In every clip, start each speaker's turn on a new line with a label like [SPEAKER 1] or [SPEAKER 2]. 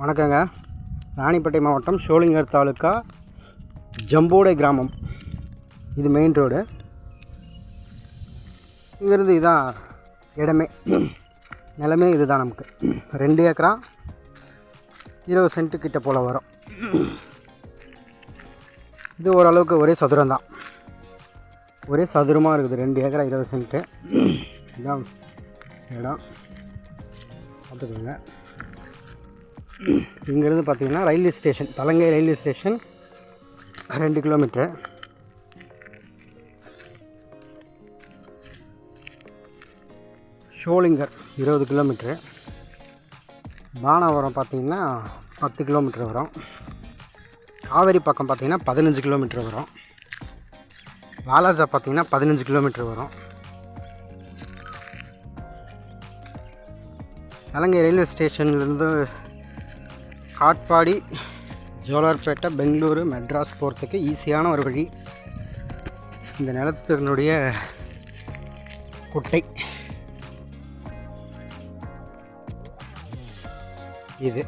[SPEAKER 1] வணக்கங்க. ராணிப்பேட்டை மாவட்டம் ஷோலிங்கர் தாலுக்கா ஜம்போடை கிராமம். இது மெயின் ரோடு இங்கேருந்து இதான் இடமே. நிலமே இதுதான் நமக்கு. ரெண்டு ஏக்கரா இருபது சென்ட்டு கிட்ட போல் வரும். இது ஓரளவுக்கு ஒரே சதுரம் தான். ஒரே சதுரமாக இருக்குது. ரெண்டு ஏக்கரா இருபது சென்ட்டு இதான் இடம். பார்த்துக்கோங்க. இங்கேருந்து பார்த்தீங்கன்னா railway station Thalangai railway station ரெண்டு கிலோமீட்ரு ஷோலிங்கர் இருபது கிலோமீட்ரு பானாவரம் பார்த்தீங்கன்னா பத்து கிலோமீட்டர் வரும். காவேரி பக்கம் பார்த்திங்கன்னா பதினஞ்சு கிலோமீட்டர் வரும். வாலாஜா பார்த்தீங்கன்னா பதினஞ்சு கிலோமீட்டர் வரும். இலங்கை ரயில்வே ஸ்டேஷன்லேருந்து காட்பாடி ஜோலார்பேட்டை பெங்களூரு மெட்ராஸ் போகிறதுக்கு ஈஸியான ஒரு வழி. இந்த நிலத்தினுடைய குட்டை. இது.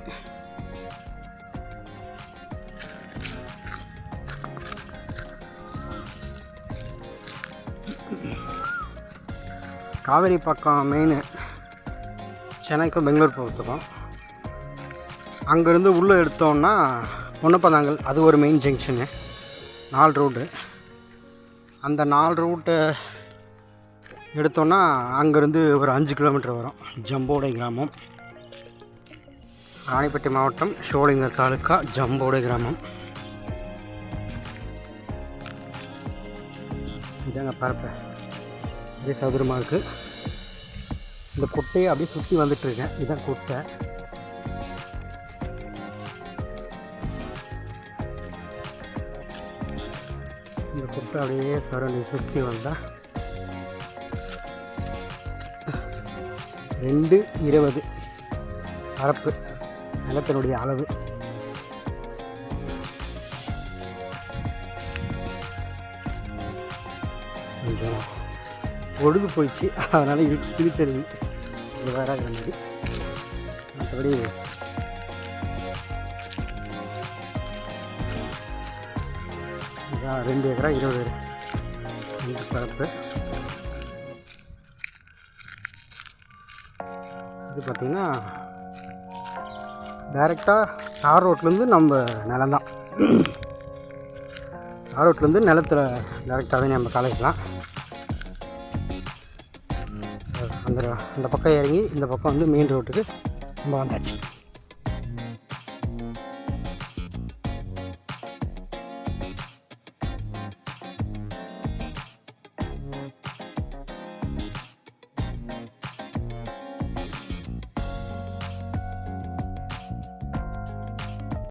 [SPEAKER 1] காவேரி பக்கம் மெயின் சென்னைக்கும் பெங்களூர் போகிறதுக்கும் அங்கேருந்து உள்ளே எடுத்தோன்னா ஒன்னப்பதாங்கல் அது ஒரு மெயின் ஜங்ஷனு நாலு ரூட்டு அந்த நாலு ரூட்டை எடுத்தோன்னா அங்கேருந்து ஒரு அஞ்சு கிலோமீட்டர் வரும். ஜம்போடை கிராமம். ராணிப்பட்டி மாவட்டம் ஷோலிங்கர் தாலுக்கா ஜம்போடை கிராமம். இதாங்க பரப்பை. அப்படியே சதுரமாக இருக்குது இந்த குட்டையை அப்படியே சுற்றி வந்துட்டுருக்கேன் இதுதான் குட்டை. இந்த குட்டை அப்படியே சரௌண்டிங் சுற்றி வந்தால் ரெண்டு இருபது பரப்பு நிலத்தினுடைய அளவு கொஞ்சம் பொழுது போயிடுச்சு அதனால் இழு இழுத்தருது இது வேற வந்தது மற்றபடி ரெண்டு ஏக்கரா இருபது ரெண்டு பரப்பு. இது பார்த்திங்கன்னா டைரெக்டாக தார் ரோட்லேருந்து நம்ம நிலம் தான். தார் ரோட்லேருந்து நிலத்தில் டைரெக்டாகவே நம்ம கலைக்கலாம் அந்த அந்த பக்கம் இறங்கி இந்த பக்கம் வந்து மெயின் ரோட்டுக்கு நம்ம வந்தாச்சு.